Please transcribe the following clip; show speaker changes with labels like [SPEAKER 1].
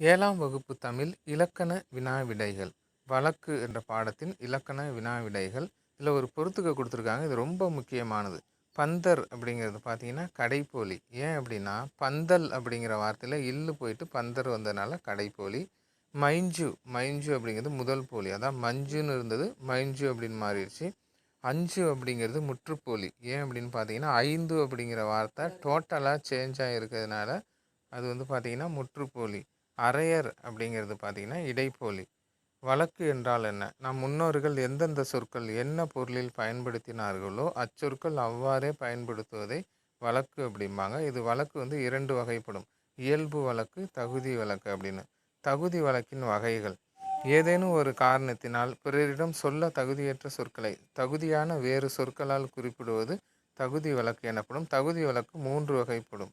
[SPEAKER 1] ஏழாம் வகுப்பு தமிழ் இலக்கண வினா விடைகள் வழக்கு என்ற பாடத்தின் இலக்கண வினா விடைகள் இதில் ஒரு பொறுத்துக்க கொடுத்துருக்காங்க. இது ரொம்ப முக்கியமானது. பந்தர் அப்படிங்கிறது பார்த்தீங்கன்னா கடைப்போலி. ஏன் அப்படின்னா பந்தல் அப்படிங்கிற வார்த்தையில் இல்லு போயிட்டு பந்தர் வந்ததுனால கடைப்போலி. மைஞ்சு மைஞ்சு அப்படிங்கிறது முதல் போலி. அதான் மஞ்சுன்னு இருந்தது மைஞ்சு அப்படின்னு மாறிடுச்சு. அஞ்சு அப்படிங்கிறது முற்றுப்போலி. ஏன் அப்படின்னு பார்த்தீங்கன்னா ஐந்து அப்படிங்கிற வார்த்தை டோட்டலாக சேஞ்ச் ஆகிருக்கிறதுனால அது வந்து பார்த்திங்கன்னா முற்றுப்போலி. அரையர் அப்படிங்கிறது பார்த்திங்கன்னா இடைப்போலி. வழக்கு என்றால் என்ன? நம் முன்னோர்கள் எந்தெந்த சொற்கள் என்ன பொருளில் பயன்படுத்தினார்களோ அச்சொற்கள் அவ்வாறே பயன்படுத்துவதை வழக்கு அப்படிம்பாங்க. இது வழக்கு வந்து இரண்டு வகைப்படும். இயல்பு வழக்கு தகுதி வழக்கு அப்படின்னு. தகுதி வழக்கின் வகைகள். ஏதேனும் ஒரு காரணத்தினால் பிறரிடம் சொல்ல தகுதியற்ற சொற்களை தகுதியான வேறு சொற்களால் குறிப்பிடுவது தகுதி வழக்கு எனப்படும். தகுதி வழக்கு மூன்று வகைப்படும்.